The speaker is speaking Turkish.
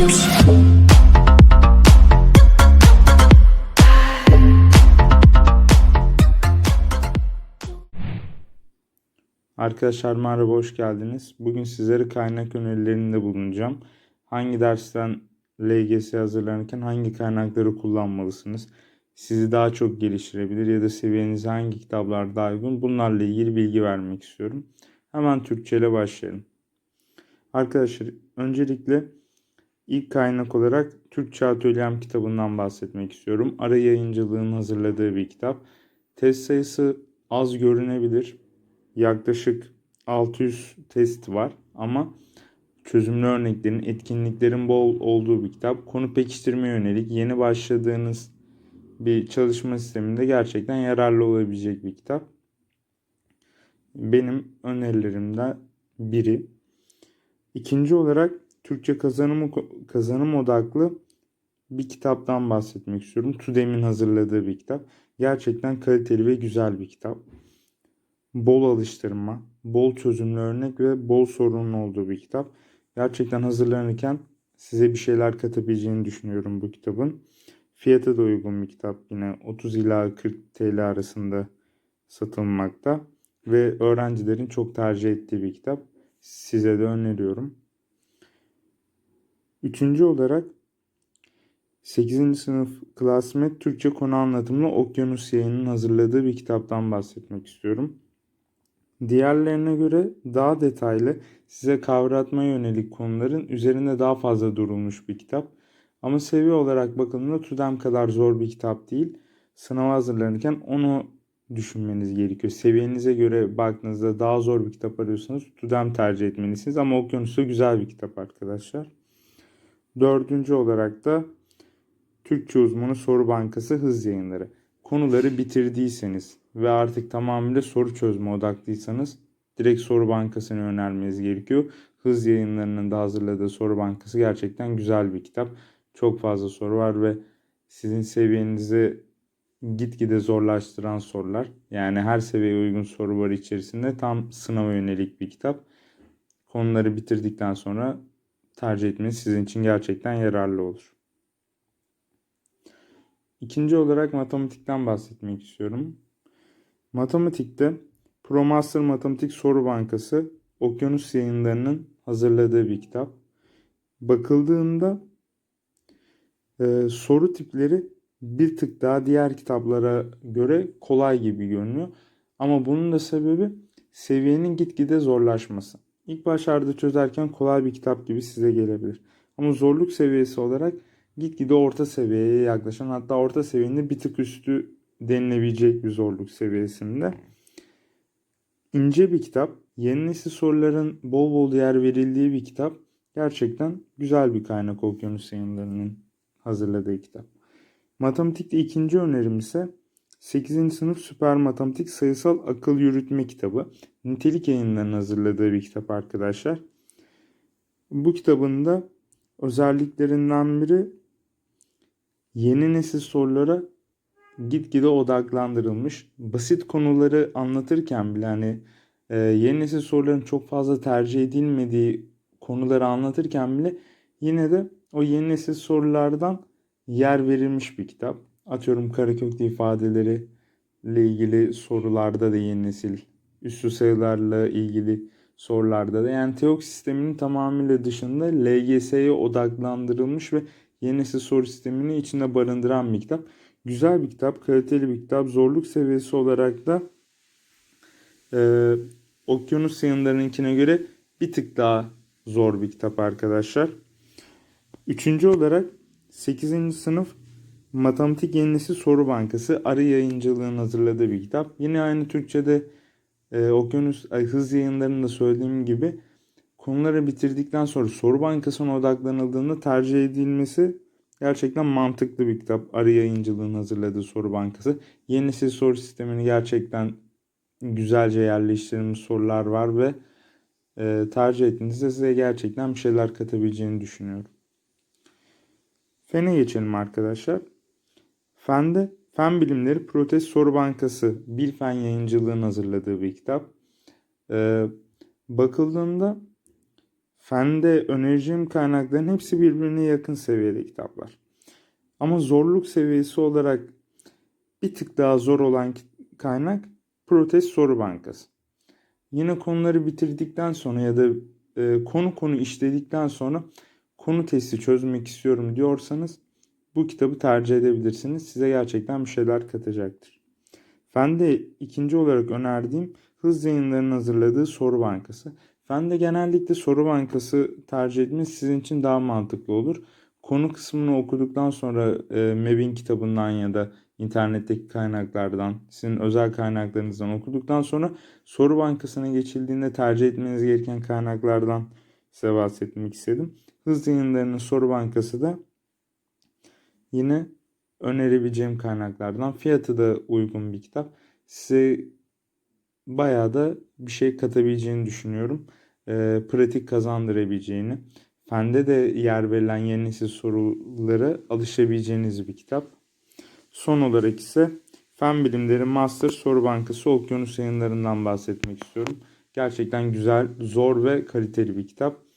Arkadaşlar merhaba hoş geldiniz. Bugün sizlere kaynak önerilerinde bulunacağım. Hangi dersten LGS hazırlanırken hangi kaynakları kullanmalısınız? Sizi daha çok geliştirebilir ya da seviyenize hangi kitaplar daha uygun? Bunlarla ilgili bilgi vermek istiyorum. Hemen Türkçe ile başlayalım. Arkadaşlar öncelikle ilk kaynak olarak Türkçe Atölyem kitabından bahsetmek istiyorum. Ara yayıncılığın hazırladığı bir kitap. Test sayısı az görünebilir yaklaşık 600 test var ama çözümlü örneklerin, etkinliklerin bol olduğu bir kitap. Konu pekiştirme yönelik yeni başladığınız bir çalışma sisteminde gerçekten yararlı olabilecek bir kitap. Benim önerilerimden biri. İkinci olarak Türkçe kazanım, kazanım odaklı bir kitaptan bahsetmek istiyorum. TÜDEM'in hazırladığı bir kitap. Gerçekten kaliteli ve güzel bir kitap bol alıştırma, bol çözümlü örnek ve bol sorunun olduğu bir kitap. Gerçekten hazırlanırken size bir şeyler katabileceğini düşünüyorum bu kitabın. Fiyatı da uygun bir kitap yine 30 ila 40 TL arasında satılmakta ve öğrencilerin çok tercih ettiği bir kitap. Size de öneriyorum. Üçüncü olarak 8. sınıf klasmet Türkçe konu anlatımlı Okyanus yayının hazırladığı bir kitaptan bahsetmek istiyorum. Diğerlerine göre daha detaylı, size kavratma yönelik konuların üzerinde daha fazla durulmuş bir kitap. Ama seviye olarak bakıldığında TÜDEM kadar zor bir kitap değil. Sınava hazırlanırken onu düşünmeniz gerekiyor. Seviyenize göre baktığınızda daha zor bir kitap arıyorsanız TÜDEM tercih etmelisiniz. Ama Okyanus'ta güzel bir kitap arkadaşlar. Dördüncü olarak da Türkçe uzmanı soru bankası hız yayınları. Konuları bitirdiyseniz ve artık tamamıyla soru çözme odaklıysanız direkt soru bankasını önermeniz gerekiyor. Hız yayınlarının da hazırladığı soru bankası gerçekten güzel bir kitap. Çok fazla soru var ve sizin seviyenizi gitgide zorlaştıran sorular. Yani her seviyeye uygun soru var içerisinde. Tam sınava yönelik bir kitap. Konuları bitirdikten sonra tercih etmeniz sizin için gerçekten yararlı olur. İkinci olarak matematikten bahsetmek istiyorum. Matematikte ProMaster Matematik Soru Bankası Okyanus yayınlarının hazırladığı bir kitap. Bakıldığında e, soru tipleri bir tık daha diğer kitaplara göre kolay gibi görünüyor. Ama bunun da sebebi seviyenin gitgide zorlaşması. İlk başlarda çözerken kolay bir kitap gibi size gelebilir. Ama zorluk seviyesi olarak gitgide orta seviyeye yaklaşan hatta orta seviyenin bir tık üstü denilebilecek bir zorluk seviyesinde. İnce bir kitap. Yeni nesil soruların bol bol yer verildiği bir kitap. Gerçekten güzel bir kaynak okyanus yayınlarının hazırladığı kitap. Matematikte ikinci önerim ise 8. sınıf süper matematik sayısal akıl yürütme kitabı. Nitelik yayınlarının hazırladığı bir kitap arkadaşlar. Bu kitabın da özelliklerinden biri yeni nesil sorulara gitgide odaklandırılmış. Basit konuları anlatırken bile hani e, yeni nesil soruların çok fazla tercih edilmediği konuları anlatırken bile yine de o yeni nesil sorulardan yer verilmiş bir kitap. Atıyorum karaköklü ifadeleri ile ilgili sorularda da yeni nesil üstü sayılarla ilgili sorularda da yani TEOK sisteminin tamamıyla dışında LGS'ye odaklandırılmış ve yeni nesil soru sistemini içinde barındıran bir kitap. Güzel bir kitap, kaliteli bir kitap. Zorluk seviyesi olarak da e, Okyanus yayınlarınkine göre bir tık daha zor bir kitap arkadaşlar. Üçüncü olarak 8. sınıf Matematik Yenisi Soru Bankası Arı Yayıncılığın hazırladığı bir kitap. Yine aynı Türkçe'de e, Okyanus ay, Hız yayınlarında söylediğim gibi konuları bitirdikten sonra soru bankasına odaklanıldığında tercih edilmesi gerçekten mantıklı bir kitap. Arı Yayıncılığın hazırladığı soru bankası. Yeni nesil soru sistemini gerçekten güzelce yerleştirilmiş sorular var ve e, tercih ettiğinizde size gerçekten bir şeyler katabileceğini düşünüyorum. Fene geçelim arkadaşlar. Fende Fen Bilimleri Protest Soru Bankası Bilfen Yayıncılığın hazırladığı bir kitap. Ee, bakıldığında Fende önereceğim kaynakların hepsi birbirine yakın seviyede kitaplar. Ama zorluk seviyesi olarak bir tık daha zor olan kaynak Protest Soru Bankası. Yine konuları bitirdikten sonra ya da e, konu konu işledikten sonra konu testi çözmek istiyorum diyorsanız bu kitabı tercih edebilirsiniz. Size gerçekten bir şeyler katacaktır. Fen de ikinci olarak önerdiğim Hız Yayınları'nın hazırladığı soru bankası. Fen de genellikle soru bankası tercih etmeniz sizin için daha mantıklı olur. Konu kısmını okuduktan sonra e, MEB'in kitabından ya da internetteki kaynaklardan, sizin özel kaynaklarınızdan okuduktan sonra soru bankasına geçildiğinde tercih etmeniz gereken kaynaklardan size bahsetmek istedim. Hız Yayınları'nın soru bankası da yine önerebileceğim kaynaklardan. Fiyatı da uygun bir kitap. Size bayağı da bir şey katabileceğini düşünüyorum. Ee, pratik kazandırabileceğini. Fende de yer verilen yeni nesil sorulara alışabileceğiniz bir kitap. Son olarak ise Fen Bilimleri Master Soru Bankası Okyanus yayınlarından bahsetmek istiyorum. Gerçekten güzel, zor ve kaliteli bir kitap.